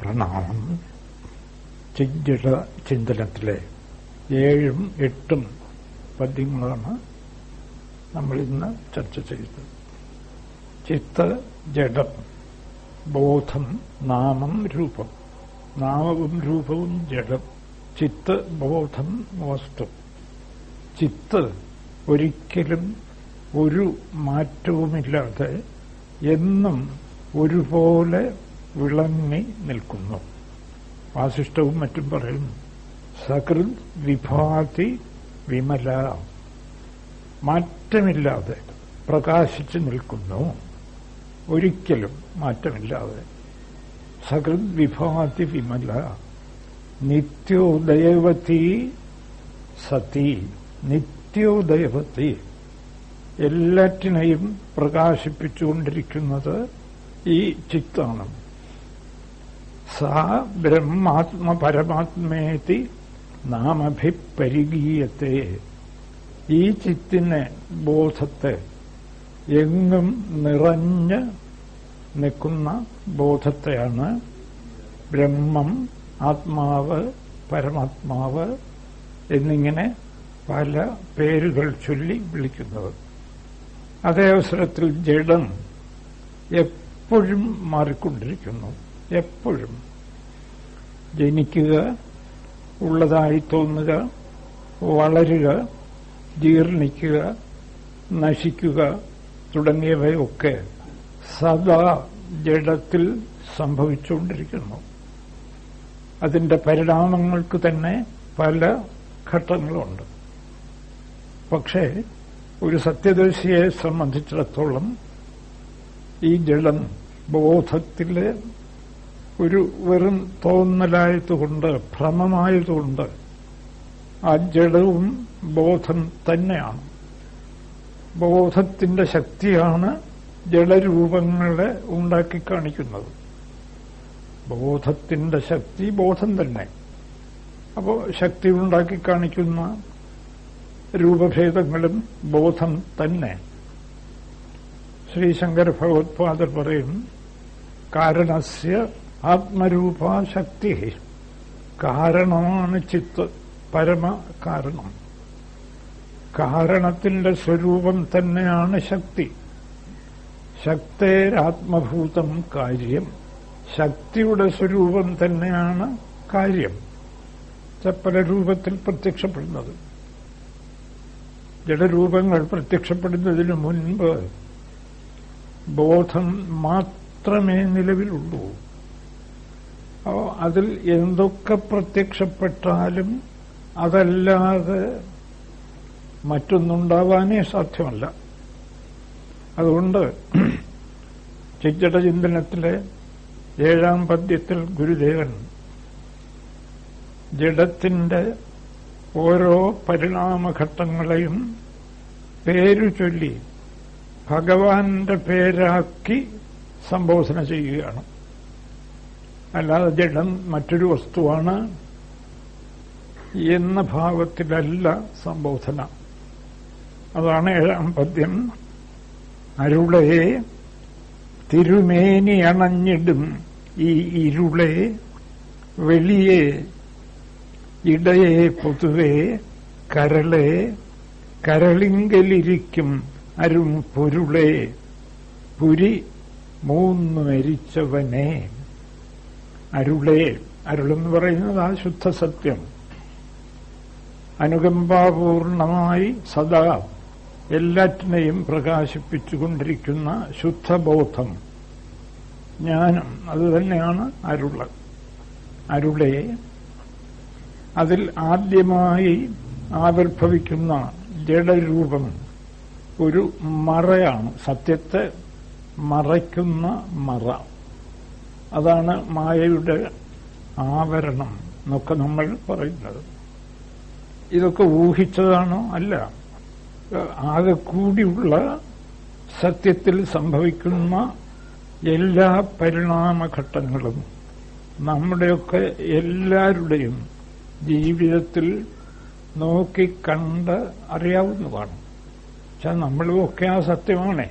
പ്രണാമം. ചിഞ്ചിട ചിന്തനത്തിലെ ഏഴും എട്ടും പദ്യങ്ങളാണ് നമ്മൾ ഇന്ന് ചർച്ച ചെയ്തത് ചിത്ത ജഡം ബോധം നാമം രൂപം. നാമവും രൂപവും ജഡം. ചിത്ത് ബോധം വസ്തു. ചിത്ത് ഒരിക്കലും ഒരു മാറ്റവുമില്ലാതെ എന്നും ഒരുപോലെ വിളങ്ങി നിൽക്കുന്നു. വാസിഷ്ടവും മറ്റും പറയുന്നു സകൃത് വിഭാതി വിമല. മാറ്റമില്ലാതെ പ്രകാശിച്ച് നിൽക്കുന്നു. ഒരിക്കലും മാറ്റമില്ലാതെ. സകൃത് വിഭാതി വിമല. നിത്യോദയവതി സതി. നിത്യോദയവതി. എല്ലാറ്റിനെയും പ്രകാശിപ്പിച്ചുകൊണ്ടിരിക്കുന്നത് ഈ ചിത്താണ്. സാ ബ്രഹ്മാത്മ പരമാത്മേത്തി നാമഭിപരിഗീയത്തെ ഈ ചിത്തിനെ ബോധത്തെ എങ്ങും നിറഞ്ഞ് നിൽക്കുന്ന ബോധത്തെയാണ് ബ്രഹ്മം ആത്മാവ് പരമാത്മാവ് എന്നിങ്ങനെ പല പേരുകൾ ചൊല്ലി വിളിക്കുന്നത്. അതേ അവസരത്തിൽ ജഡം എപ്പോഴും മാറിക്കൊണ്ടിരിക്കുന്നു. എപ്പോഴും ജനിക്കുക ഉള്ളതായി തോന്നുക വളരുക ജീർണിക്കുക നശിക്കുക തുടങ്ങിയവയൊക്കെ സദാ ജഡത്തിൽ സംഭവിച്ചുകൊണ്ടിരിക്കുന്നു. അതിന്റെ പരിണാമങ്ങൾക്ക് തന്നെ പല ഘട്ടങ്ങളുണ്ട്. പക്ഷേ ഒരു സത്യദർശിയെ സംബന്ധിച്ചിടത്തോളം ഈ ജഡം ബോധത്തിലെ ഒരു വെറും തോന്നലായതുകൊണ്ട് ഭ്രമമായതുകൊണ്ട് ആ ജഡവും ബോധം തന്നെയാണ്. ബോധത്തിന്റെ ശക്തിയാണ് ജഡരൂപങ്ങളെ ഉണ്ടാക്കി കാണിക്കുന്നത്. ബോധത്തിന്റെ ശക്തി ബോധം തന്നെ. അപ്പോൾ ശക്തി ഉണ്ടാക്കി കാണിക്കുന്ന രൂപഭേദങ്ങളും ബോധം തന്നെ. ശ്രീശങ്കര ഭഗവത്പാദർ പറയും കാരണസ്യ ആത്മരൂപാശക്തി കാരണമാണ് ചിത്ത് പരമ കാരണം കാരണത്തിന്റെ സ്വരൂപം തന്നെയാണ് ശക്തി. ശക്തേരാത്മഭൂതം കാര്യം. ശക്തിയുടെ സ്വരൂപം തന്നെയാണ് കാര്യം. പല രൂപത്തിൽ പ്രത്യക്ഷപ്പെടുന്നത്. ജഡരൂപങ്ങൾ പ്രത്യക്ഷപ്പെടുന്നതിന് മുൻപ് ബോധം മാത്രമേ നിലവിലുള്ളൂ. അതിൽ എന്തൊക്കെ പ്രത്യക്ഷപ്പെട്ടാലും അതല്ലാതെ മറ്റൊന്നുണ്ടാവാനേ സാധ്യമല്ല. അതുകൊണ്ട് ചിജടചിന്തനത്തിലെ ഏഴാം പദ്യത്തിൽ ഗുരുദേവൻ ജഡത്തിന്റെ ഓരോ പരിണാമഘട്ടങ്ങളെയും പേരു ചൊല്ലി ഭഗവാന്റെ പേരാക്കി സംബോധന ചെയ്യുകയാണ്. അല്ലാതെ ജഡം മറ്റൊരു വസ്തുവാണ് എന്ന ഭാവത്തിലല്ല സംബോധന. അതാണ് ഏഴാം പദ്യം. അരുളെ തിരുമേനി അണഞ്ഞിടും ഈ ഇരുളെ വെളിയെ ഇടയെ പൊതുവെ കരളെ കരളിങ്കലിരിക്കും അരും പൊരുളെ പുരി മൂന്ന് മരിച്ചവനെ. അരുളെ അരുളെന്ന് പറയുന്നത് ആ ശുദ്ധ സത്യം അനുകമ്പാപൂർണമായി സദാ എല്ലാറ്റിനെയും പ്രകാശിപ്പിച്ചുകൊണ്ടിരിക്കുന്ന ശുദ്ധബോധം ജ്ഞാനം അതുതന്നെയാണ് അരുൾ. അരുളെ അതിൽ ആദ്യമായി ആവിർഭവിക്കുന്ന ജഡരൂപം ഒരു മറയാണ്. സത്യത്തെ മറയ്ക്കുന്ന മറ. അതാണ് മായയുടെ ആവരണം എന്നൊക്കെ നമ്മൾ പറയുന്നത്. ഇതൊക്കെ ഊഹിച്ചതാണോ? അല്ല. ആകെ കൂടിയുള്ള സത്യത്തിൽ സംഭവിക്കുന്ന എല്ലാ പരിണാമഘട്ടങ്ങളും നമ്മുടെയൊക്കെ എല്ലാവരുടെയും ജീവിതത്തിൽ നോക്കിക്കണ്ട് അറിയാവുന്നതാണ്. പക്ഷെ നമ്മളുമൊക്കെ ആ സത്യമാണേ.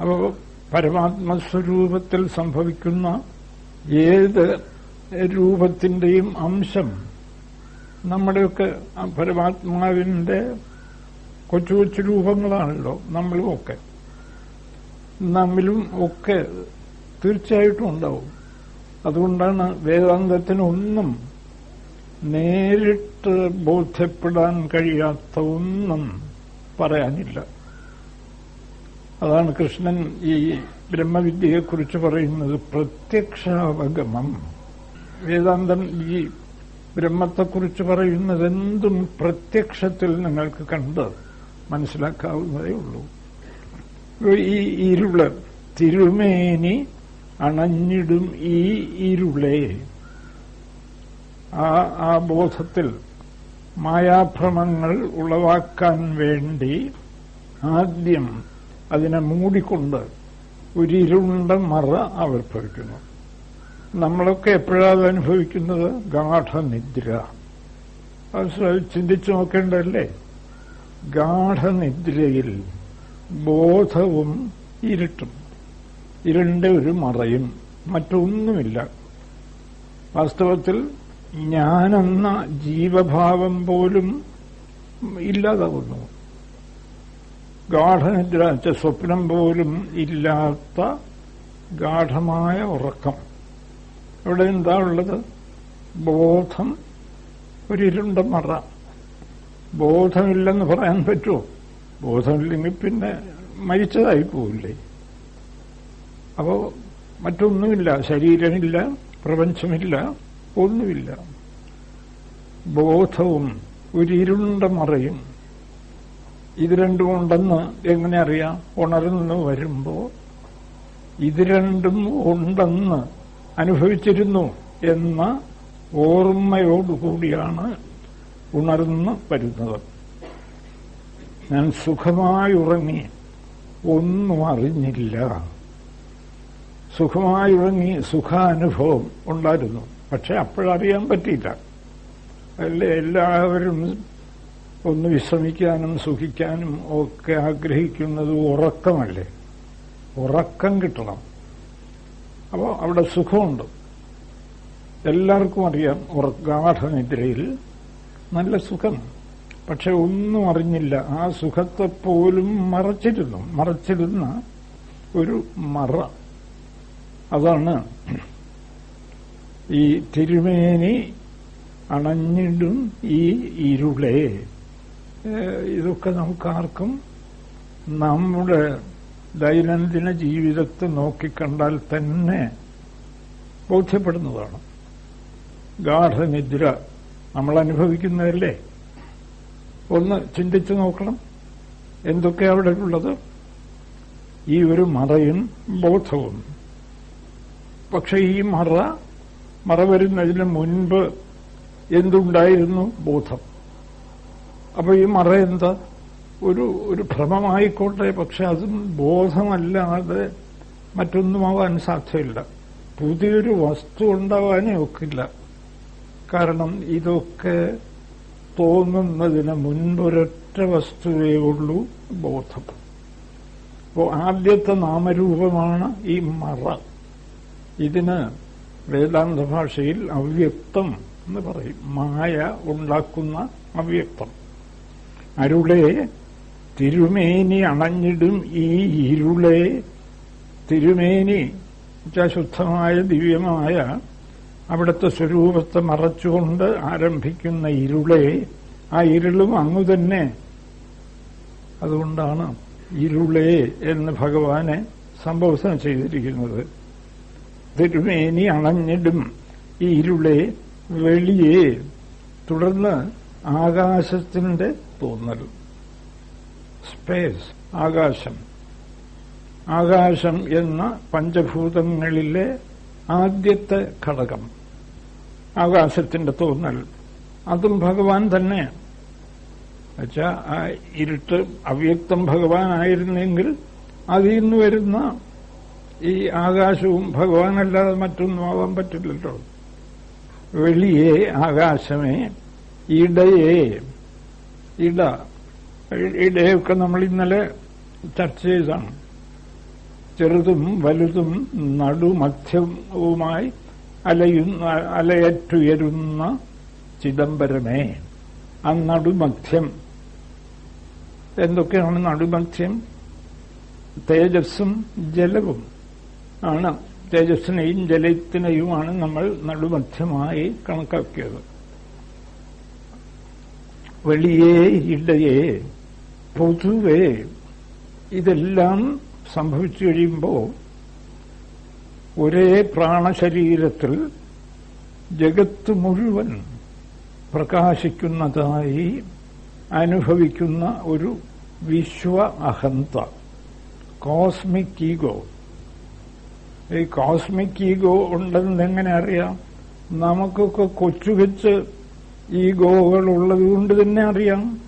അപ്പോൾ പരമാത്മസ്വരൂപത്തിൽ സംഭവിക്കുന്ന ഏത് രൂപത്തിന്റെയും അംശം നമ്മുടെയൊക്കെ പരമാത്മാവിന്റെ കൊച്ചു കൊച്ചു രൂപങ്ങളാണല്ലോ നമ്മളുമൊക്കെ. നമ്മിലും ഒക്കെ തീർച്ചയായിട്ടും ഉണ്ടാവും. അതുകൊണ്ടാണ് വേദാന്തത്തിനൊന്നും നേരിട്ട് ബോധ്യപ്പെടാൻ കഴിയാത്ത ഒന്നും പറയാനില്ല. അതാണ് കൃഷ്ണൻ ഈ ബ്രഹ്മവിദ്യയെക്കുറിച്ച് പറയുന്നത്. പ്രത്യക്ഷാവഗമം. വേദാന്തം ഈ ബ്രഹ്മത്തെക്കുറിച്ച് പറയുന്നത് എന്തും പ്രത്യക്ഷത്തിൽ നിങ്ങൾക്ക് കണ്ട് മനസ്സിലാക്കാവുന്നതേ ഉള്ളൂ. ഈ ഇരുൾ തിരുമേനി അണഞ്ഞിടും ഈ ഇരുളെ. ആ ആ ബോധത്തിൽ മായാഭ്രമങ്ങൾ ഉളവാക്കാൻ വേണ്ടി ആദ്യം അതിനെ മൂടിക്കൊണ്ട് ഒരു ഇരുണ്ട മറ ആവിർഭവിക്കുന്നു നമ്മളൊക്കെ എപ്പോഴാണ് അനുഭവിക്കുന്നത്? ഗാഠനിദ്ര. അത് ചിന്തിച്ചു നോക്കേണ്ടതല്ലേ? ഗാഠനിദ്രയിൽ ബോധവും ഇരുട്ടും. ഇരുണ്ട ഒരു മറയും. മറ്റൊന്നുമില്ല. വാസ്തവത്തിൽ ഞാനെന്ന ജീവഭാവം പോലും ഇല്ലാതാവുന്നു. ഗാഠനിദ്ര വെച്ച സ്വപ്നം പോലും ഇല്ലാത്ത ഗാഠമായ ഉറക്കം. ഇവിടെ എന്താ ഉള്ളത്? ബോധം ഒരിരുണ്ട മറ. ബോധമില്ലെന്ന് പറയാൻ പറ്റുമോ? ബോധമില്ലെങ്കിൽ പിന്നെ മരിച്ചതായി പോവില്ലേ? അപ്പോ മറ്റൊന്നുമില്ല. ശരീരമില്ല പ്രപഞ്ചമില്ല ഒന്നുമില്ല. ബോധവും ഒരിരുണ്ട മറയും. ഇത് രണ്ടും ഉണ്ടെന്ന് എങ്ങനെ അറിയാം? ഉണർന്ന് വരുമ്പോ ഇത് രണ്ടും ഉണ്ടെന്ന് അനുഭവിച്ചിരുന്നു എന്ന ഓർമ്മയോടുകൂടിയാണ് ഉണർന്ന് വരുന്നത്. ഞാൻ സുഖമായി ഉറങ്ങി. ഒന്നും അറിഞ്ഞില്ല. സുഖമായി ഉറങ്ങി സുഖാനുഭവം ഉണ്ടായിരുന്നു. പക്ഷെ അപ്പോഴറിയാൻ പറ്റിയില്ല. അല്ലേ? എല്ലാവരും ഒന്ന് വിശ്രമിക്കാനും സുഖിക്കാനും ഒക്കെ ആഗ്രഹിക്കുന്നത് ഉറക്കമല്ലേ? ഉറക്കം കിട്ടണം. അപ്പോൾ അവിടെ സുഖമുണ്ട്. എല്ലാവർക്കും അറിയാം ഗാഠനിദ്രയിൽ നല്ല സുഖം. പക്ഷെ ഒന്നും അറിഞ്ഞില്ല. ആ സുഖത്തെ പോലും മറച്ചിരുന്നു. മറച്ചിരുന്ന ഒരു മറ. അതാണ് ഈ തിരുമേനി അണഞ്ഞിടും ഈ ഇരുളെ. ഇതൊക്കെ നമുക്കാർക്കും നമ്മുടെ ദൈനംദിന ജീവിതത്തെ നോക്കിക്കണ്ടാൽ തന്നെ ബോധ്യപ്പെടുന്നതാണ്. ഗാഠനിദ്ര നമ്മൾ അനുഭവിക്കുന്നതല്ലേ ഒന്ന് ചിന്തിച്ചു നോക്കണം. എന്തൊക്കെ അവിടെ ഉള്ളത്? ഈ ഒരു മറയും ബോധവും. പക്ഷേ ഈ മറ മറ വരുന്നതിന് മുൻപ് എന്തുണ്ടായിരുന്നു ബോധം? അപ്പൊ ഈ മറ എന്താ? ഒരു ഒരു ഭ്രമമായിക്കോട്ടെ പക്ഷെ അതും ബോധമല്ലാതെ മറ്റൊന്നുമാവാൻ സാധ്യമില്ല പുതിയൊരു വസ്തു ഉണ്ടാവാനേ ഒക്കില്ല. കാരണം ഇതൊക്കെ തോന്നുന്നതിന് മുൻപൊരൊറ്റ വസ്തുവേ ഉള്ളൂ ബോധം. അപ്പോ ആദ്യത്തെ നാമരൂപമാണ് ഈ മറ. ഇതിന് വേദാന്ത ഭാഷയിൽ അവ്യക്തം എന്ന് പറയും. മായ ഉണ്ടാക്കുന്ന അവ്യക്തം. അരുളെ തിരുമേനി അണഞ്ഞിടും ഈ ഇരുളേ. തിരുമേനി ശുദ്ധമായ ദിവ്യമായ അവിടുത്തെ സ്വരൂപത്തെ മറച്ചുകൊണ്ട് ആരംഭിക്കുന്ന ഇരുളേ. ആ ഇരുളും അങ്ങു തന്നെ. അതുകൊണ്ടാണ് ഇരുളേ എന്ന് ഭഗവാനെ സംബോധന ചെയ്തിരിക്കുന്നത്. തിരുമേനി അണഞ്ഞിടും ഈ ഇരുളേ വെളിയെ. തുടർന്ന് ആകാശത്തിന്റെ തോന്നൽ. സ്പേസ് ആകാശം. ആകാശം എന്ന പഞ്ചഭൂതങ്ങളിലെ ആദ്യത്തെ ഘടകം. ആകാശത്തിന്റെ തോന്നൽ. അതും ഭഗവാൻ തന്നെ വെച്ചാ ആ ഇരുട്ട് അവ്യക്തം ഭഗവാനായിരുന്നെങ്കിൽ അതിൽ നിന്ന് വരുന്ന ഈ ആകാശവും ഭഗവാനല്ലാതെ മറ്റൊന്നും ആവാൻ പറ്റില്ലല്ലോ. വെളിയെ ആകാശമേ ഇടയെ ഇട. ഇടയൊക്കെ നമ്മൾ ഇന്നലെ ചർച്ച ചെയ്താണ് ചെറുതും വലുതും നടുമധ്യവുമായി അലയുന്ന അലയറ്റുയരുന്ന ചിദംബരമേ ആ നടുമധ്യം. എന്തൊക്കെയാണ് നടുമധ്യം? തേജസ്സും ജലവും ആണ്. തേജസ്സിനെയും ജലത്തിനെയുമാണ് നമ്മൾ നടുമധ്യമായി കണക്കാക്കിയത്. വെളിയേ ഇല്ലയേ പൊതുവേ ഇതെല്ലാം സംഭവിച്ചു കഴിയുമ്പോൾ ഒരേ പ്രാണശരീരത്തിൽ ജഗത്ത് മുഴുവൻ പ്രകാശിക്കുന്നതായി അനുഭവിക്കുന്ന ഒരു വിശ്വ അഹന്ത കോസ്മിക് ഈഗോ. ഈ കോസ്മിക് ഈഗോ ഉണ്ടെന്ന് എങ്ങനെ അറിയാം? നമുക്കൊക്കെ കൊച്ചുവെച്ച് ഈഗോകൾ ഉള്ളതുകൊണ്ട് തന്നെ അറിയാം.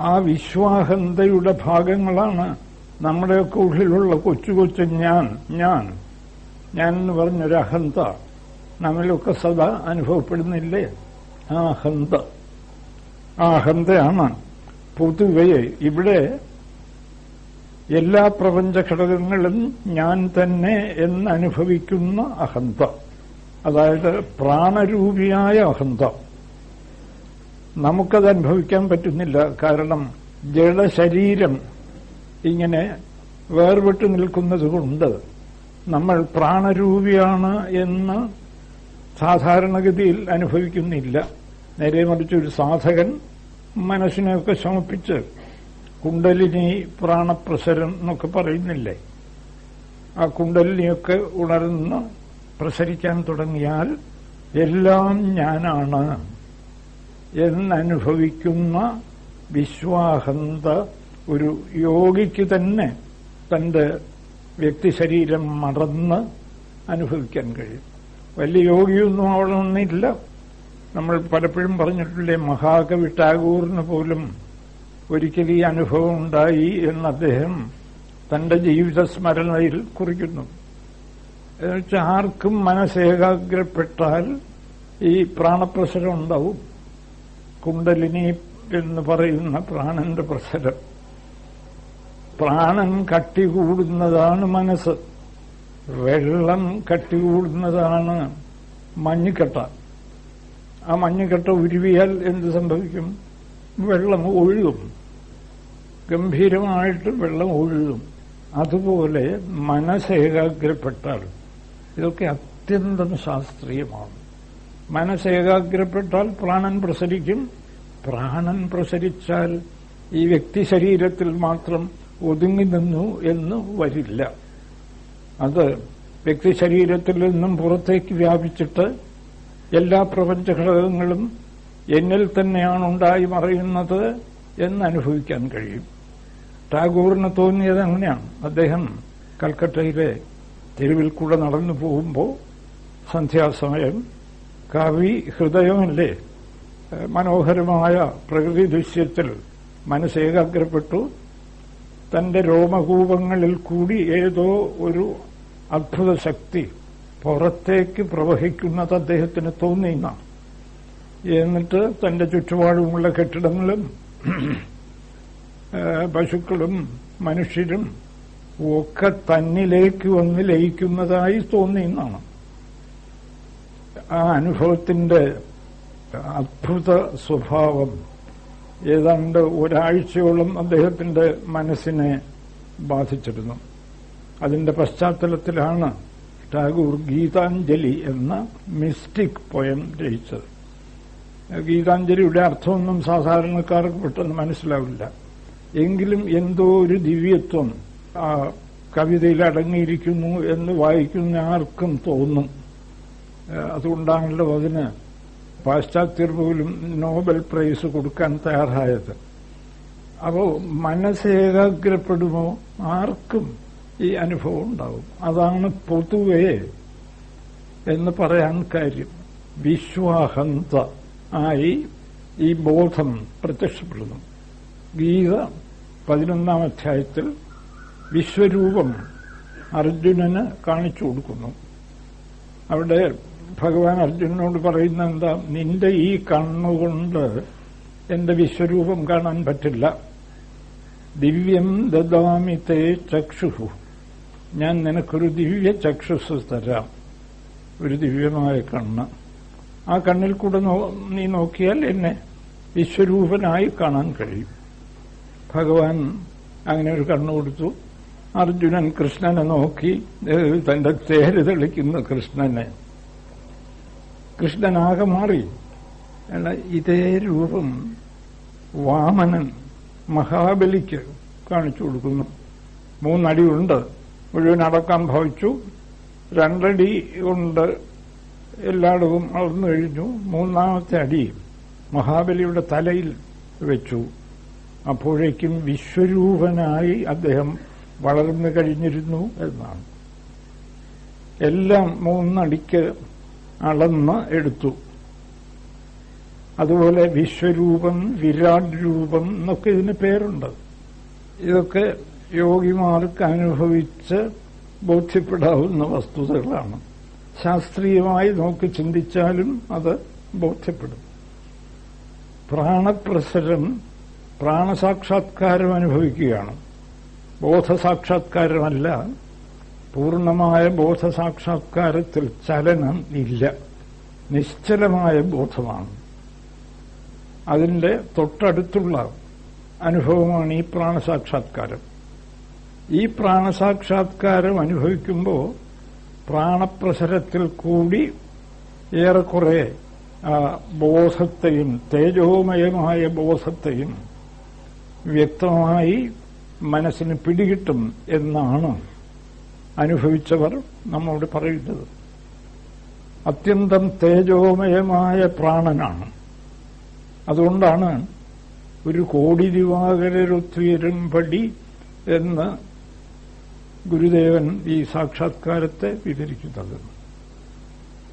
ആ വിശ്വാഹന്തയുടെ ഭാഗങ്ങളാണ് നമ്മുടെയൊക്കെ ഉള്ളിലുള്ള കൊച്ചു കൊച്ചു ഞാൻ ഞാൻ. ഞാൻ എന്ന് പറഞ്ഞൊരു അഹന്ത നമ്മളിലൊക്കെ സദാ അനുഭവപ്പെടുന്നില്ലേ? ആ അഹന്ത. ആ അഹന്തയാണ് പൊതുവെ ഇവിടെ എല്ലാ പ്രപഞ്ച ഘടകങ്ങളും ഞാൻ തന്നെ എന്നനുഭവിക്കുന്ന അഹന്ത. അതായത് പ്രാണരൂപിയായ അഹന്ത. നമുക്കത് അനുഭവിക്കാൻ പറ്റുന്നില്ല. കാരണം ജഡശരീരം ഇങ്ങനെ വേർപെട്ടു നിൽക്കുന്നത് കൊണ്ട് നമ്മൾ പ്രാണരൂപിയാണ് എന്ന് സാധാരണഗതിയിൽ അനുഭവിക്കുന്നില്ല. നേരെ മറിച്ച് ഒരു സാധകൻ മനസ്സിനെയൊക്കെ ശമിപ്പിച്ച് കുണ്ടലിനി പ്രാണപ്രസരം എന്നൊക്കെ പറയുന്നില്ലേ? ആ കുണ്ടലിനിയൊക്കെ ഉണർന്ന് പ്രസരിക്കാൻ തുടങ്ങിയാൽ എല്ലാം ഞാനാണ് എന്നനുഭവിക്കുന്ന വിശ്വാഹന്ത ഒരു യോഗിക്ക് തന്നെ തന്റെ വ്യക്തിശരീരം മറന്ന് അനുഭവിക്കാൻ കഴിയും. വലിയ യോഗിയൊന്നും അവളൊന്നില്ല നമ്മൾ പലപ്പോഴും പറഞ്ഞിട്ടില്ലേ മഹാകവി ടാഗോറിന് പോലും ഒരിക്കൽ ഈ അനുഭവം ഉണ്ടായി എന്ന് അദ്ദേഹം തന്റെ ജീവിത സ്മരണയിൽ കുറിക്കുന്നു. എന്നുവെച്ചാൽ ആർക്കും മനസ്സേകാഗ്രപ്പെട്ടാൽ ഈ പ്രാണപ്രസരം ഉണ്ടാവും. കുണ്ടലിനി എന്ന് പറയുന്ന പ്രാണന്റെ പ്രസരം. പ്രാണൻ കട്ടികൂടുന്നതാണ് മനസ്സ്. വെള്ളം കട്ടികൂടുന്നതാണ് മഞ്ഞുകെട്ട. ആ മഞ്ഞുകെട്ട ഉരുവിയാൽ എന്ത് സംഭവിക്കും? വെള്ളം ഒഴുകും. ഗംഭീരമായിട്ട് വെള്ളം ഒഴുകും. അതുപോലെ മനസ്സേകാഗ്രപ്പെട്ടാൽ ഇതൊക്കെ അത്യന്തം ശാസ്ത്രീയമാണ്. മനസ്സേകാഗ്രപ്പെട്ടാൽ പ്രാണൻ പ്രസരിക്കും. പ്രാണൻ പ്രസരിച്ചാൽ ഈ വ്യക്തി ശരീരത്തിൽ മാത്രം ഒതുങ്ങി നിന്നു എന്ന് വരില്ല. അത് വ്യക്തി ശരീരത്തിൽ നിന്നും പുറത്തേക്ക് വ്യാപിച്ചിട്ട് എല്ലാ പ്രപഞ്ച ഘടകങ്ങളും എന്നിൽ തന്നെയാണ് ഉണ്ടായി മറയുന്നത് എന്ന് അനുഭവിക്കാൻ കഴിയും. ടാഗോറിന് തോന്നിയത് അങ്ങനെയാണ്. അദ്ദേഹം കൽക്കട്ടയിലെ തെരുവിൽ കൂടെ നടന്നു പോകുമ്പോൾ സന്ധ്യാസമയം കവി ഹൃദയമല്ലേ? മനോഹരമായ പ്രകൃതി ദൃശ്യത്തിൽ മനസ്സേകാഗ്രപ്പെട്ടു. തന്റെ രോമകൂപങ്ങളിൽ കൂടി ഏതോ ഒരു അത്ഭുത ശക്തി പുറത്തേക്ക് പ്രവഹിക്കുന്നത് അദ്ദേഹത്തിന് തോന്നിയെന്ന. എന്നിട്ട് തന്റെ ചുറ്റുപാടുമുള്ള കെട്ടിടങ്ങളും പശുക്കളും മനുഷ്യരും ഒക്കെ തന്നിലേക്ക് വന്ന് ലയിക്കുന്നതായി തോന്നിയെന്നാണ് ആ അനുഭവത്തിന്റെ അത്ഭുത സ്വഭാവം ഏതാണ്ട് ഒരാഴ്ചയോളം അദ്ദേഹത്തിന്റെ മനസ്സിനെ ബാധിച്ചിരുന്നു. അതിന്റെ പശ്ചാത്തലത്തിലാണ് ടാഗൂർ ഗീതാഞ്ജലി എന്ന മിസ്റ്റിക് പോയം രചിച്ചത്. ഗീതാഞ്ജലിയുടെ അർത്ഥമൊന്നും സാധാരണക്കാർക്ക് പെട്ടെന്ന് മനസ്സിലാവില്ല. എങ്കിലും എന്തോ ഒരു ദിവ്യത്വം കവിതയിൽ അടങ്ങിയിരിക്കുന്നു എന്ന് വായിക്കുന്ന ആർക്കും തോന്നും അതുകൊണ്ടാണല്ലോ അതിന് പാശ്ചാത്യർ പോലും നോബൽ പ്രൈസ് കൊടുക്കാൻ തയ്യാറായത്. അപ്പോ മനസ്സേകാഗ്രപ്പെടുമോ ആർക്കും ഈ അനുഭവം ഉണ്ടാവും. അതാണ് പൊതുവേ എന്ന് പറയാൻ കാര്യം. വിശ്വാഹന്ത ആയി ഈ ബോധം പ്രത്യക്ഷപ്പെടുന്നു. ഗീത പതിനൊന്നാം അധ്യായത്തിൽ വിശ്വരൂപം അർജുനന് കാണിച്ചു കൊടുക്കുന്നു. അവിടെ ഭഗവാൻ അർജുനനോട് പറയുന്ന എന്താ നിന്റെ ഈ കണ്ണുകൊണ്ട് എന്റെ വിശ്വരൂപം കാണാൻ പറ്റില്ല. ദിവ്യം ദദാമി തേ ചക്ഷുഹു. ഞാൻ നിനക്കൊരു ദിവ്യ ചക്ഷുസ് തരാം. ഒരു ദിവ്യമായ കണ്ണ്. ആ കണ്ണിൽ കൂടെ നീ നോക്കിയാൽ എന്നെ വിശ്വരൂപനായി കാണാൻ കഴിയും. ഭഗവാൻ അങ്ങനെ ഒരു കണ്ണ് കൊടുത്തു. അർജുനൻ കൃഷ്ണനെ നോക്കി തന്റെ തേര് തെളിക്കുന്ന കൃഷ്ണനെ. കൃഷ്ണനാകെ മാറി. ഇതേ രൂപം വാമനൻ മഹാബലിക്ക് കാണിച്ചു കൊടുക്കുന്നു. മൂന്നടി ഉണ്ട് മുഴുവൻ അടക്കാൻ ഭവിച്ചു. രണ്ടടി കൊണ്ട് എല്ലായിടവും അളന്നു കഴിഞ്ഞു. മൂന്നാമത്തെ അടി മഹാബലിയുടെ തലയിൽ വെച്ചു. അപ്പോഴേക്കും വിശ്വരൂപനായി അദ്ദേഹം വളർന്നു കഴിഞ്ഞിരുന്നു എന്നാണ്. എല്ലാം മൂന്നടിക്ക് അളന്ന് എടുത്തു. അതുപോലെ വിശ്വരൂപം വിരാട് രൂപം എന്നൊക്കെ ഇതിന് പേരുണ്ട്. ഇതൊക്കെ യോഗിമാർക്ക് അനുഭവിച്ച് ബോധ്യപ്പെടാവുന്ന വസ്തുതകളാണ്. ശാസ്ത്രീയമായി നോക്കി ചിന്തിച്ചാലും അത് ബോധ്യപ്പെടും. പ്രാണപ്രസരം പ്രാണസാക്ഷാത്കാരം അനുഭവിക്കുകയാണ്. ബോധസാക്ഷാത്കാരമല്ല. പൂർണമായ ബോധസാക്ഷാത്കാരത്തിൽ ചലനം ഇല്ല. നിശ്ചലമായ ബോധമാണ്. അതിന്റെ തൊട്ടടുത്തുള്ള അനുഭവമാണ് ഈ പ്രാണസാക്ഷാത്കാരം. ഈ പ്രാണസാക്ഷാത്കാരം അനുഭവിക്കുമ്പോൾ പ്രാണപ്രസരത്തിൽ കൂടി ഏറെക്കുറെ ബോധത്തെയും തേജോമയമായ ബോധത്തെയും വ്യക്തമായി മനസ്സിന് പിടികിട്ടും എന്നാണ് അനുഭവിച്ചവർ നമ്മോട് പറയുന്നത്. അത്യന്തം തേജോമയമായ പ്രാണനാണ്. അതുകൊണ്ടാണ് ഒരു കോടി ദിവാകരൊത്തുയരുംപടി എന്ന് ഗുരുദേവൻ ഈ സാക്ഷാത്കാരത്തെ വിവരിക്കുന്നത്.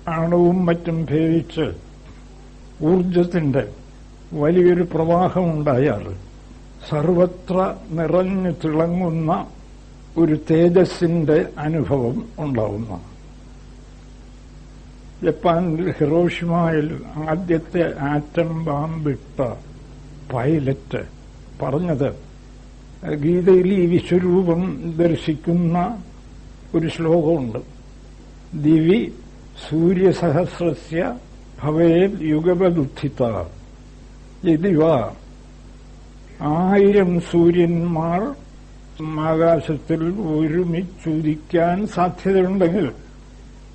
ആണവും മറ്റും ഭേദിച്ച് ഊർജത്തിന്റെ വലിയൊരു പ്രവാഹമുണ്ടായാൽ സർവത്ര നിറഞ്ഞു തിളങ്ങുന്ന ഒരു തേജസ്സിന്റെ അനുഭവം ഉണ്ടാവുന്ന. ജപ്പാനിൽ ഹിറോഷിമയിൽ ആദ്യത്തെ ആറ്റം ബാമ്പിട്ട പൈലറ്റ് പറഞ്ഞത് ഗീതയിൽ ഈ വിശ്വരൂപം ദർശിക്കുന്ന ഒരു ശ്ലോകമുണ്ട്. ദിവി സൂര്യസഹസ്രസ്യ ഭവേത് യുഗപദുദ്ധിത യതിവ ആയിരം സൂര്യന്മാർ ആകാശത്തിൽ ഒരുമിച്ചുദിക്കാൻ സാധ്യതയുണ്ടെങ്കിൽ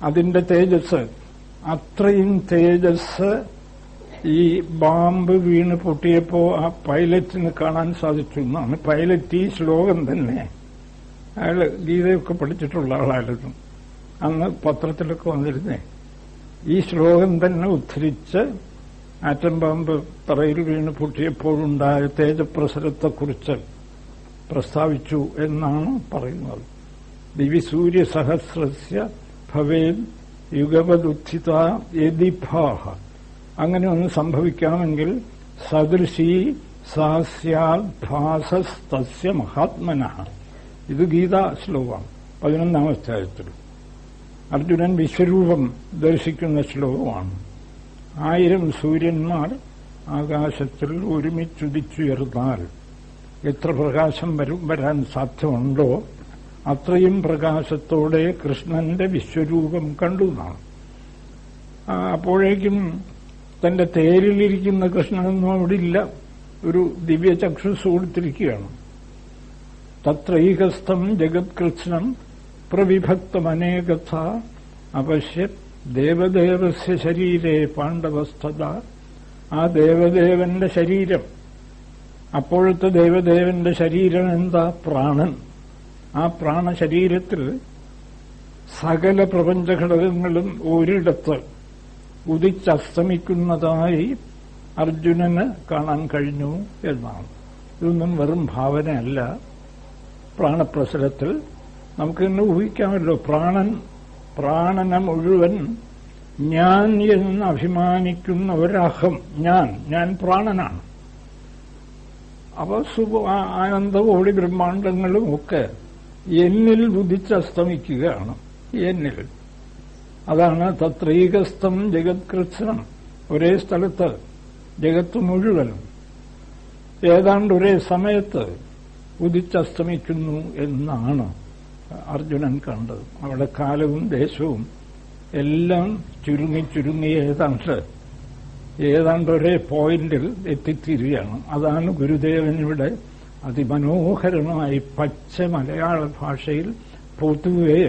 അതിന്റെ തേജസ് അത്രയും തേജസ് ഈ ബാമ്പ് വീണ് പൊട്ടിയപ്പോ ആ പൈലറ്റിന് കാണാൻ സാധിച്ചു എന്നാണ്. പൈലറ്റ് ഈ ശ്ലോകം തന്നെ അയാൾ ഗീതയൊക്കെ പഠിച്ചിട്ടുള്ള ആളായിരുന്നു. അന്ന് പത്രത്തിലൊക്കെ വന്നിരുന്നേ. ഈ ശ്ലോകം തന്നെ ഉദ്ധരിച്ച് ആറ്റം ബോംബ് തറയിൽ വീണ് പൊട്ടിയപ്പോഴുണ്ടായ തേജപ്രസരത്തെക്കുറിച്ച് പ്രസ്താവിച്ചു എന്നാണ് പറയുന്നത്. സൂര്യ സഹസ്രസ്യ ഭവേദ് യുഗപദുത്ഥിത യതിഭാഹ. അങ്ങനെ ഒന്ന് സംഭവിക്കാമെങ്കിൽ സദൃശി സാസ്യാഭാസസ്തസ്യ മഹാത്മന. ഇത് ഗീതാ ശ്ലോകമാണ് പതിനൊന്നാം അധ്യായത്തിൽ. അർജുനൻ വിശ്വരൂപം ദർശിക്കുന്ന ശ്ലോകമാണ്. ആയിരം സൂര്യന്മാർ ആകാശത്തിൽ ഒരുമിച്ചുദിച്ചുയർന്നാൽ എത്ര പ്രകാശം വരും വരാൻ സാധ്യമുണ്ടോ അത്രയും പ്രകാശത്തോടെ കൃഷ്ണന്റെ വിശ്വരൂപം കണ്ടു എന്നാണ് അപ്പോഴേക്കും തന്റെ തേരിലിരിക്കുന്ന കൃഷ്ണനൊന്നും അവിടെ ഇല്ല ഒരു ദിവ്യചക്ഷുസ് കൊടുത്തിരിക്കുകയാണ്. തത്രൈകസ്ഥം ജഗത്കൃഷ്ണം പ്രവിഭക്തമനേകഥ അപശ്യത് ദേവദേവസ്യ ശരീരേ പാണ്ഡവസ്ഥത. ആ ദേവദേവന്റെ ശരീരം. അപ്പോഴത്തെ ദേവദേവന്റെ ശരീരം എന്താ? പ്രാണൻ. ആ പ്രാണശരീരത്തിൽ സകല പ്രപഞ്ചഘടകങ്ങളും ഒരിടത്ത് ഉദിച്ചസ്തമിക്കുന്നതായി അർജുനന് കാണാൻ കഴിഞ്ഞു എന്നാണ്. ഇതൊന്നും വെറും ഭാവനയല്ല. പ്രാണപ്രസരത്തിൽ നമുക്ക് ഊഹിക്കാമല്ലോ. പ്രാണൻ പ്രാണന മുഴുവൻ ഞാൻ എന്ന് അഭിമാനിക്കുന്ന ഒരഹം ഞാൻ ഞാൻ പ്രാണനാണ്. അപ്പൊ സുഖ ആനന്ദകോടി ബ്രഹ്മാണ്ടങ്ങളും ഒക്കെ എന്നിൽ ഉദിച്ചസ്തമിക്കുകയാണ് എന്നിൽ. അതാണ് തത്രീകസ്ഥം ജഗത്കൃത്സനം ഒരേ സ്ഥലത്ത് ജഗത്ത് മുഴുവനും. ഏതാണ്ട് ഒരേ സമയത്ത് ഉദിച്ചസ്തമിക്കുന്നു എന്നാണ് അർജുനൻ കണ്ടത്. അവിടെ കാലവും ദേശവും എല്ലാം ചുരുങ്ങി ചുരുങ്ങി ഏതാണ്ട് ഏതാണ്ട് ഒരേ പോയിന്റിൽ എത്തിത്തീരുകയാണ് അതാണ് ഗുരുദേവൻ ഇവിടെ അതിമനോഹരമായി പച്ച മലയാള ഭാഷയിൽ പൊതുവേ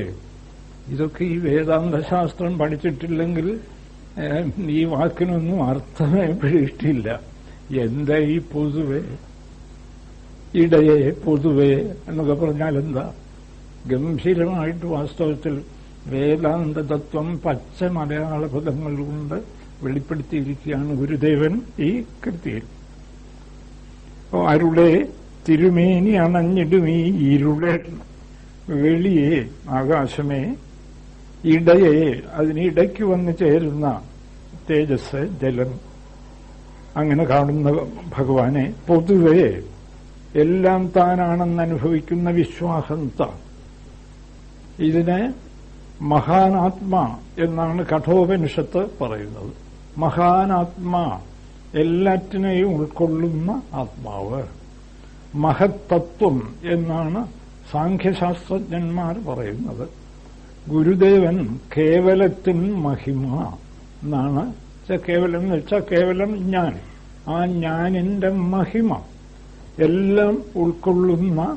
ഇതൊക്കെ ഈ വേദാന്ത ശാസ്ത്രം പഠിച്ചിട്ടില്ലെങ്കിൽ ഈ വാക്കിനൊന്നും അർത്ഥമേ പിടിയിട്ടില്ല. എന്താ ഈ പൊതുവെ? ഇടയെ പൊതുവെ എന്നൊക്കെ പറഞ്ഞാൽ എന്താ ഗംഭീരമായിട്ട് വാസ്തവത്തിൽ വേദാന്ത തത്വം പച്ച മലയാള പദങ്ങൾ കൊണ്ട് വെളിപ്പെടുത്തിയിരിക്കുകയാണ് ഗുരുദേവൻ ഈ കൃതിയിൽ ഓ, അരുളെ തിരുമേനി അണഞ്ഞിടുമീ ഇരുളെ വെളിയെ ആകാശമേ ഇടയെ അതിനിടയ്ക്ക് വന്ന് ചേരുന്ന തേജസ് ജലം. അങ്ങനെ കാണുന്ന ഭഗവാനെ പൊതുവെ എല്ലാം താനാണെന്ന് അനുഭവിക്കുന്ന വിശ്വാസന്ത ഇതിനെ മഹാനാത്മ എന്നാണ് കഠോപനിഷത്ത് പറയുന്നത്. മഹാനാത്മ എല്ലാറ്റിനെയും ഉൾക്കൊള്ളുന്ന ആത്മാവ്. മഹത്തത്വം എന്നാണ് സാഖ്യശാസ്ത്രജ്ഞന്മാർ പറയുന്നത്. ഗുരുദേവൻ കേവലത്തിൻ മഹിമ എന്നാണ്. കേവലം എന്ന് വെച്ചാൽ കേവലം ഞാൻ ആ ഞാനിന്റെ മഹിമ എല്ലാം ഉൾക്കൊള്ളുന്ന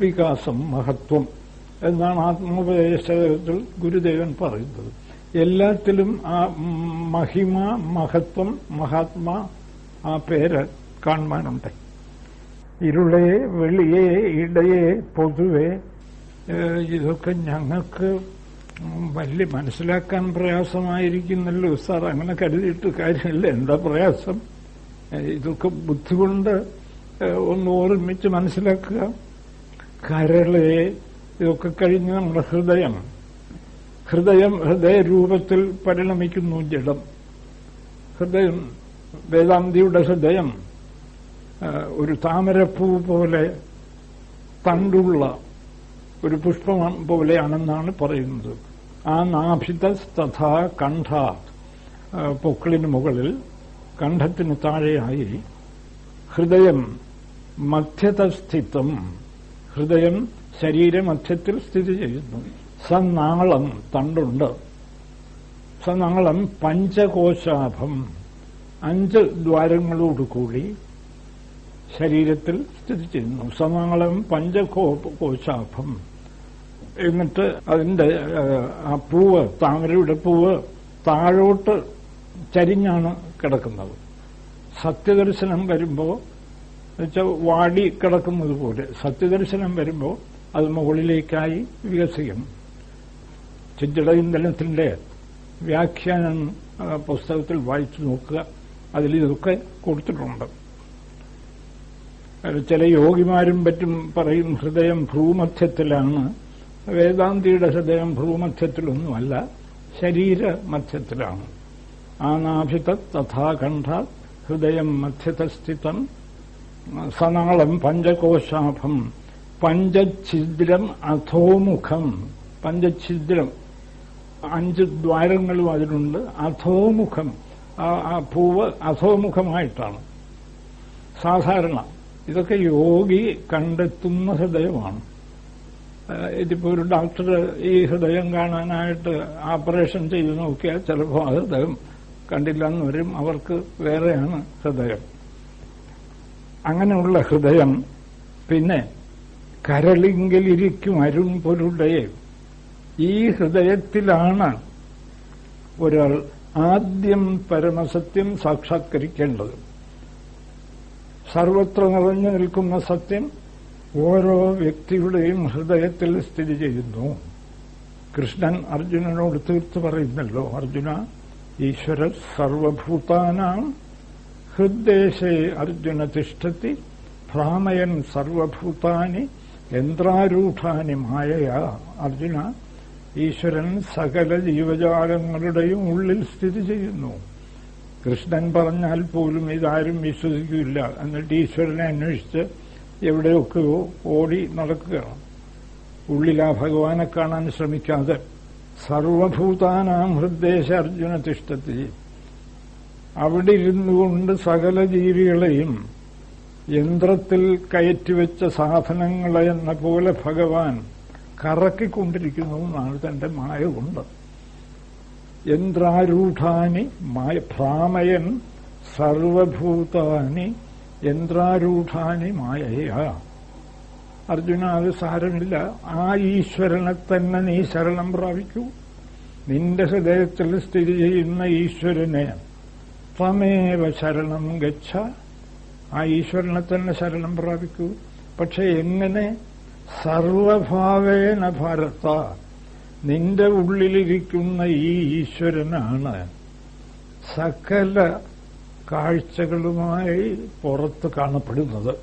വികാസം മഹത്വം. എന്നാണ് ആത്മോപദേശത്തിൽ ഗുരുദേവൻ പറയുന്നത്. എല്ലാത്തിലും ആ മഹിമ മഹത്വം മഹാത്മാ ആ പേര് കാണുവാനുണ്ട്. ഇരുളെ വെളിയെ ഇടയെ പൊതുവെ ഇതൊക്കെ ഞങ്ങൾക്ക് വലിയ മനസ്സിലാക്കാൻ പ്രയാസമായിരിക്കുന്നല്ലോ സാർ. അങ്ങനെ കരുതിയിട്ട് കാര്യമില്ല. എന്താ പ്രയാസം? ഇതൊക്കെ ബുദ്ധി കൊണ്ട് ഒന്ന് ഓർമ്മിച്ച് മനസ്സിലാക്കുക. കരളെ ഇതൊക്കെ കഴിഞ്ഞ് നമ്മുടെ ഹൃദയം ഹൃദയം ഹൃദയരൂപത്തിൽ പരിണമിക്കുന്നു ജഡം. ഹൃദയം വേദാന്തിയുടെ ഹൃദയം ഒരു താമരപ്പൂ പോലെ തണ്ടുള്ള ഒരു പുഷ്പം പോലെയാണെന്നാണ് പറയുന്നത്. ആ നാഭിത തഥാ കണ്ഠ പൊക്കിളിന് മുകളിൽ കണ്ഠത്തിന് താഴെയായി ഹൃദയം മധ്യതസ്ഥിതം ഹൃദയം ശരീരമധ്യത്തിൽ സ്ഥിതി ചെയ്യുന്നു. സനാളം തണ്ടുണ്ട്. സനാളം പഞ്ചകോശാഭം. അഞ്ച് ദ്വാരങ്ങളോടുകൂടി ശരീരത്തിൽ സ്ഥിതി ചെയ്യുന്നു. സനാളം പഞ്ചകോ കോശാഭം എന്നിട്ട് അതിന്റെ ആ പൂവ് താമരയുടെ പൂവ് താഴോട്ട് ചരിഞ്ഞാണ് കിടക്കുന്നത്. സത്യദർശനം വരുമ്പോൾ വാടി കിടക്കുന്നത് പോലെ. സത്യദർശനം വരുമ്പോൾ അത് മുകളിലേക്കായി വികസിക്കും. ചിഞ്ചട ഇന്ധനത്തിന്റെ വ്യാഖ്യാനം പുസ്തകത്തിൽ വായിച്ചു നോക്കുക. അതിൽ ഇതൊക്കെ കൊടുത്തിട്ടുണ്ട്. ചില യോഗിമാരും പറ്റും പറയും ഹൃദയം ഭ്രൂമധ്യത്തിലാണ്. വേദാന്തിയുടെ ഹൃദയം ഭ്രൂമധ്യത്തിലൊന്നുമല്ല ശരീര മധ്യത്തിലാണ് ആനാഭിത തഥാകണ്ഠ ഹൃദയം മധ്യതസ്ഥിതം സനാളം പഞ്ചകോശാഭം പഞ്ചഛിദ്രം അധോമുഖം. പഞ്ചഛിദ്രം. അഞ്ച് ദ്വാരങ്ങളും അതിനുണ്ട് അധോമുഖം. ആ പൂവ് അധോമുഖമായിട്ടാണ്. സാധാരണ. ഇതൊക്കെ യോഗി കണ്ടെത്തുന്ന ഹൃദയമാണ്. ഇതിപ്പോ ഒരു ഡോക്ടർ ഈ ഹൃദയം കാണാനായിട്ട് ഓപ്പറേഷൻ ചെയ്ത് നോക്കിയാൽ ചിലപ്പോൾ ആ ഹൃദയം കണ്ടില്ല എന്ന് വരും. അവർക്ക് വേറെയാണ് ഹൃദയം. അങ്ങനെയുള്ള ഹൃദയം പിന്നെ കരളിങ്കലിരിക്കും അരുൺപൊരുടെ ഈ ഹൃദയത്തിലാണ് ഒരാൾ ആദ്യം പരമസത്യം സാക്ഷാത്കരിക്കേണ്ടത്. സർവത്ര നിറഞ്ഞു നിൽക്കുന്ന സത്യം ഓരോ വ്യക്തിയുടെയും ഹൃദയത്തിൽ സ്ഥിതി ചെയ്യുന്നു. കൃഷ്ണൻ അർജുനനോട് തീർത്ത് പറയുന്നല്ലോ അർജുന ഈശ്വര സർവഭൂതാനാം ഹൃദ്ദേശേ അർജുന തിഷ്ഠത്തി ഭ്രാമയൻ സർവഭൂതാനി യന്ത്രാരൂഢാനി മായയാ? അർജുന ഈശ്വരൻ സകല ജീവജാലങ്ങളുടെയും ഉള്ളിൽ സ്ഥിതി ചെയ്യുന്നു. കൃഷ്ണൻ പറഞ്ഞാൽ പോലും ഇതാരും വിശ്വസിക്കില്ല. എന്നിട്ട് ഈശ്വരനെ അന്വേഷിച്ച് എവിടെയൊക്കെയോ ഓടി നടക്കുകയാണ്. ഉള്ളിൽ ആ ഭഗവാനെ കാണാൻ ശ്രമിക്കാതെ സർവഭൂതാനാം ഹൃദ്ദേശ അർജുന തിഷ്ടത്തി അവിടെ ഇരുന്നുകൊണ്ട് സകല ജീവികളെയും യന്ത്രത്തിൽ കയറ്റിവെച്ച സാധനങ്ങളെ എന്ന പോലെ ഭഗവാൻ കറക്കിക്കൊണ്ടിരിക്കുന്നു എന്നാണ് തന്റെ മായ കൊണ്ട് യന്ത്രാരൂഢാനി മായ ഭ്രാമയൻ സർവഭൂതാനി യന്ത്രാരൂഢാനി മായയാ. അർജുന അത് സാരമില്ല. ആ ഈശ്വരനെ തന്നെ നീ ശരണം പ്രാപിക്കൂ. നിന്റെ ഹൃദയത്തിൽ സ്ഥിതി ചെയ്യുന്ന ഈശ്വരനെ ത്വമേവ ശരണം ഗച്ഛ. ആ ഈശ്വരനെ തന്നെ ശരണം പ്രാപിക്കൂ. പക്ഷെ എങ്ങനെ? സർവഭാവേന ഭാരത. നിന്റെ ഉള്ളിലിരിക്കുന്ന ഈ ഈശ്വരനാണ്. സകല കാഴ്ചകളുമായി പുറത്ത് കാണപ്പെടുന്നത്.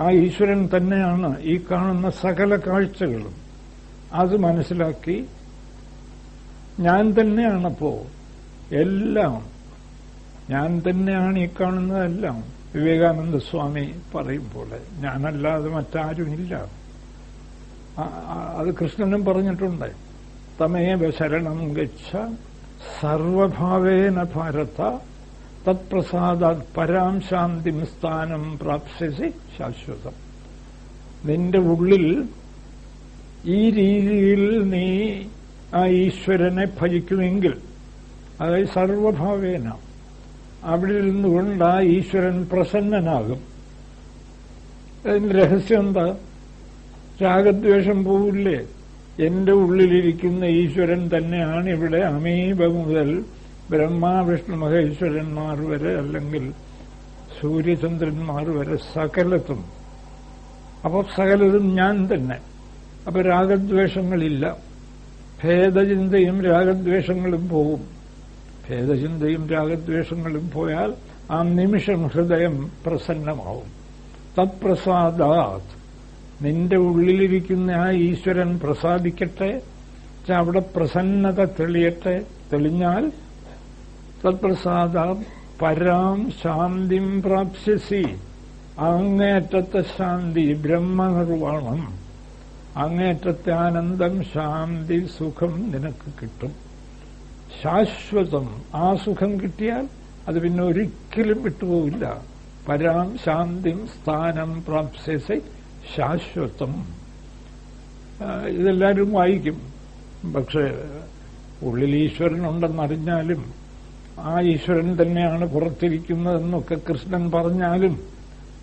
ആ ഈശ്വരൻ തന്നെയാണ് ഈ കാണുന്ന സകല കാഴ്ചകളും. അത് മനസ്സിലാക്കി ഞാൻ തന്നെയാണപ്പോ എല്ലാം. ഞാൻ തന്നെയാണ് ഈ കാണുന്നതെല്ലാം. വിവേകാനന്ദ സ്വാമി പറയും പോലെ ഞാനല്ലാതെ മറ്റാരുമില്ല. അത് കൃഷ്ണനും പറഞ്ഞിട്ടുണ്ട്. തമേവ ശരണം ഗച്ഛ സർവഭാവേന ഭാരത തത്പ്രസാദാത് പരാം ശാന്തി സ്ഥാനം പ്രാപ്സ്യസി ശാശ്വതം. നിന്റെ ഉള്ളിൽ ഈ രീതിയിൽ നീ ആ ഈശ്വരനെ ഭജിക്കുമെങ്കിൽ അതായത് സർവഭാവേന അവിടെ നിന്നുകൊണ്ട് ആ ഈശ്വരൻ പ്രസന്നനാകും. അതിന്റെ രഹസ്യം എന്താ? രാഗദ്വേഷം പോവില്ലേ? എന്റെ ഉള്ളിലിരിക്കുന്ന ഈശ്വരൻ തന്നെയാണ് ഇവിടെ അമീബ മുതൽ ബ്രഹ്മാവിഷ്ണു മഹേശ്വരന്മാർ വരെ അല്ലെങ്കിൽ സൂര്യചന്ദ്രന്മാർ വരെ സകലത്തും. അപ്പൊ സകലതും ഞാൻ തന്നെ. അപ്പൊ രാഗദ്വേഷങ്ങളില്ല. ഭേദചിന്തയും രാഗദ്വേഷങ്ങളും പോവും. ഭേദചിന്തയും രാഗദ്വേഷങ്ങളും പോയാൽ ആ നിമിഷം ഹൃദയം പ്രസന്നമാവും. തത്പ്രസാദാത്. നിന്റെ ഉള്ളിലിരിക്കുന്ന ആ ഈശ്വരൻ പ്രസാദിക്കട്ടെ അവിടെ പ്രസന്നത തെളിയട്ടെ. തെളിഞ്ഞാൽ തത്പ്രസാദ പരാം ശാന്തിം പ്രാപ്സ്യസി. അങ്ങേറ്റത്തെ ശാന്തി ബ്രഹ്മനിർവാണം. അങ്ങേറ്റത്തെ ആനന്ദം ശാന്തി സുഖം നിനക്ക് കിട്ടും. ശാശ്വതം ആ സുഖം കിട്ടിയാൽ അത് പിന്നെ ഒരിക്കലും വിട്ടുപോകില്ല. പരാം ശാന്തിം സ്ഥാനം പ്രാപ്സ്യസി ശാശ്വതം. ഇതെല്ലാവരും വായിക്കും. പക്ഷെ ഉള്ളിൽ ഈശ്വരനുണ്ടെന്നറിഞ്ഞാലും ആ ഈശ്വരൻ തന്നെയാണ് പുറത്തിരിക്കുന്നതെന്നൊക്കെ കൃഷ്ണൻ പറഞ്ഞാലും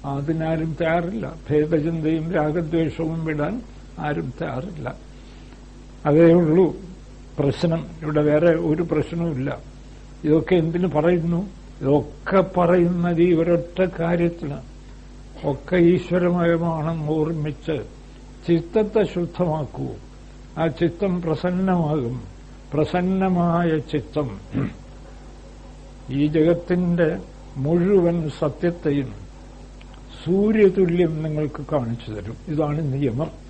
അതിനാരും തയ്യാറില്ല. ഭേദചിന്തയും രാഗദ്വേഷവും വിടാൻ ആരും തയ്യാറില്ല. അതേ ഉള്ളൂ. പ്രശ്നം. ഇവിടെ വേറെ ഒരു പ്രശ്നവുമില്ല ഇതൊക്കെ എന്തിനു പറയുന്നു? ഇതൊക്കെ പറയുന്നത് ഈ ഒരൊറ്റ കാര്യത്തിന് ഒക്കെ ഈശ്വരമയമാണെന്ന് ഓർമ്മിച്ച് ചിത്തത്തെ ശുദ്ധമാക്കൂ. ആ ചിത്തം പ്രസന്നമാകും. പ്രസന്നമായ ചിത്തം. ഈ ജഗത്തിന്റെ മുഴുവൻ സത്യത്തെയും സൂര്യതുല്യം നിങ്ങൾക്ക് കാണിച്ചു തരും. ഇതാണ് നിയമം.